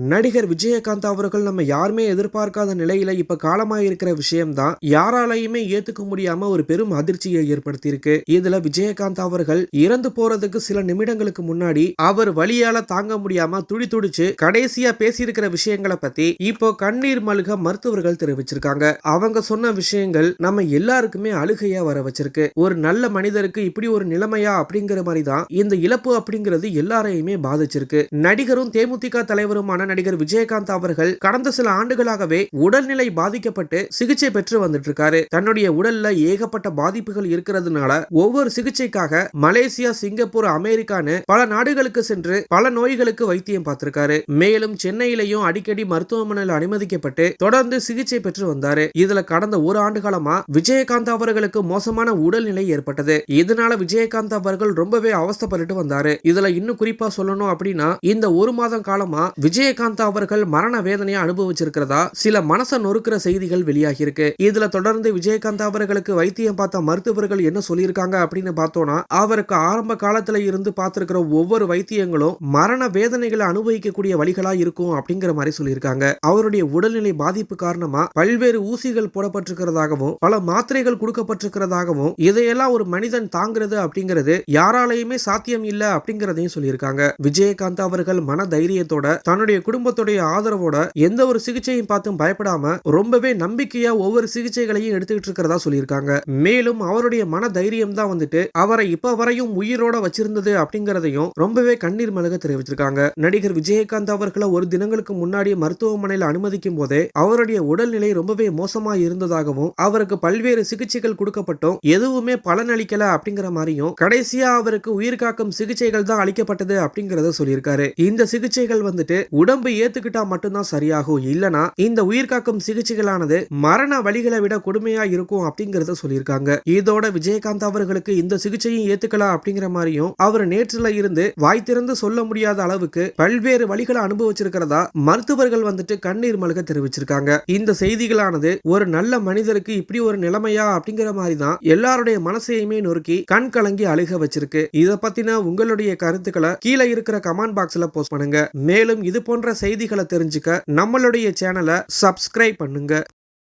நடிகர் விஜயகாந்த் அவர்கள் நம்ம யாருமே எதிர்பார்க்காத நிலையில இப்ப காலமாயிருக்கிற விஷயம்தான் யாராலையுமே ஏத்துக்க முடியாம ஒரு பெரும் அதிர்ச்சியை ஏற்படுத்தியிருக்கு. இதுல விஜயகாந்த் அவர்கள் இறந்து போறதுக்கு சில நிமிடங்களுக்கு முன்னாடி அவர் வழியால தாங்க முடியாம துடி துடிச்சு கடைசியா பேசியிருக்கிற விஷயங்களை பத்தி இப்போ கண்ணீர் மல்க மருத்துவர்கள் தெரிவிச்சிருக்காங்க. அவங்க சொன்ன விஷயங்கள் நம்ம எல்லாருக்குமே அழுகையா வர வச்சிருக்கு. ஒரு நல்ல மனிதருக்கு இப்படி ஒரு நிலைமையா அப்படிங்கிற மாதிரி தான் இந்த இழப்பு அப்படிங்கிறது எல்லாரையுமே பாதிச்சிருக்கு. நடிகரும் தேமுதிக தலைவருமான நடிகர் விஜயகாந்த் அவர்கள் கடந்த சில ஆண்டுகளாகவே உடல்நிலை பாதிக்கப்பட்டு சிகிச்சை பெற்று வந்துட்டு இருக்காரு தன்னுடைய உடல்ல ஏகப்பட்ட பாதிப்புகள் இருக்கிறதுனால ஒவ்வொரு சிகிச்சைக்காக மலேசியா சிங்கப்பூர் அமெரிக்கான்னு பல நாடுகளுக்கு சென்று பல நோய்களுக்கு வைத்தியம் பார்த்திருக்காரு. மேலும் சென்னையிலையும் அடிக்கடி மருத்துவமனையில் அனுமதிக்கப்பட்டு தொடர்ந்து சிகிச்சை பெற்று வந்தாரு. இதுல கடந்த ஒரு ஆண்டு காலமா விஜயகாந்த் அவர்களுக்கு மோசமான உடல்நிலை ஏற்பட்டது. இதனால விஜயகாந்த் அவர்கள் ரொம்பவே அவஸ்தைப்பட்டுட்டு வந்தாரு. இதுல இன்னும் குறிப்பா சொல்லணும் அப்படின்னா இந்த ஒரு மாதம் காலமா விஜயகாந்த் அவர்கள் மரண வேதனையை அனுபவிச்சிருக்கிறதா? சில மனசை நொறுக்கிற செய்திகள் வெளியாகி இருக்கு இதுல தொடர்ந்து விஜயகாந்த் அவர்களுக்கு வைத்தியம் பார்த்த மருத்துவர்கள் என்ன சொல்லியிருக்காங்க அப்படின்னு பார்த்தோம்னா அவருக்கு ஆரம்ப காலத்துல இருந்து பார்த்திருக்கிற ஒவ்வொரு வைத்தியங்களும் மரண வேதனைகளை அனுபவிக்கக்கூடிய வழிகளா இருக்கும் அப்படிங்கிற மாதிரி சொல்லியிருக்காங்க. அவருடைய உடல்நிலை பாதிப்பு காரணமா பல்வேறு ஊசிகள் போடப்பட்டிருக்கிறதாகவும் பல மாத்திரைகள் கொடுக்கப்பட்டிருக்கிறதாகவும் இதையெல்லாம் ஒரு மனிதன் தாங்கிறது அப்படிங்கிறது யாராலையுமே சாத்தியம் இல்லை அப்படிங்கிறதையும் சொல்லியிருக்காங்க. விஜயகாந்த் அவர்கள் மன தைரியத்தோட தன்னுடைய குடும்பத்துடைய ஆதரவோட எந்த ஒரு சிகிச்சையும் பார்த்தும் பயப்படாம ரொம்பவே நம்பிக்கையா ஒவ்வொரு சிகிச்சைகளையும் எடுத்துக்கிட்டு இருக்கிறதா சொல்லியிருக்காங்க. மேலும் அவருடைய மன தைரியம் தான் வந்துட்டு அவரை இப்ப வரையும் உயிரோட வச்சிருந்தது அப்படிங்கறதையும் ரொம்பவே கண்ணீர் மலக தெரிவிச்சிருக்காங்க. நடிகர் விஜயகாந்த் அவர்களை ஒரு தினங்களுக்கு முன்னாடி மருத்துவமனையில் அனுமதிக்கும் போதே அவருடைய உடல்நிலை ரொம்பவே மோசமா இருந்ததாகவும் அவருக்கு பல்வேறு சிகிச்சைகள் கொடுக்கப்பட்டும் எதுவுமே பலனளிக்கல அப்படிங்கிற மாதிரியும் கடைசியா அவருக்கு உயிர் காக்கும் சிகிச்சைகள் தான் அளிக்கப்பட்டது அப்படிங்கறத சொல்லியிருக்காரு. இந்த சிகிச்சைகள் வந்துட்டு உடம்பு ஏத்துக்கிட்டா மட்டும்தான் சரியாகும். இல்லனா இந்த உயிர் காக்கும் சிகிச்சைகளானது மரண வழிகளை விட கொடுமையா இருக்கும் அப்படிங்கறத சொல்லியிருக்காங்க. இதோட விஜயகாந்த் அவர்களுக்கு இந்த சிகிச்சையும் ஏத்துக்கலாம் அப்படிங்கிற மாதிரியும் அவர் நேற்றுல இருந்து வாய் திறந்து சொல்ல முடியாத அளவுக்கு பல்வேறு வழிகளை அனுபவிச்சிருக்கிறதா மருத்துவர்கள் வந்துட்டு கண்ணீர் மல்க தெரிவிச்சிருக்காங்க. இந்த செய்திகளானது ஒரு நல்ல மனிதருக்கு இப்படி ஒரு நிலைமையா அப்படிங்கிற மாதிரி தான் எல்லாருடைய மனசையுமே நொறுக்கி கண் கலங்கி அழுக வச்சிருக்கு. இத பத்தின உங்களுடைய கருத்துக்களை கீழே இருக்கிற கமெண்ட் பாக்ஸ்ல போஸ்ட் பண்ணுங்க. மேலும் இது போன்ற செய்திகளை தெரிஞ்சுக்க நம்மளுடைய சேனலை சப்ஸ்கிரைப் பண்ணுங்க.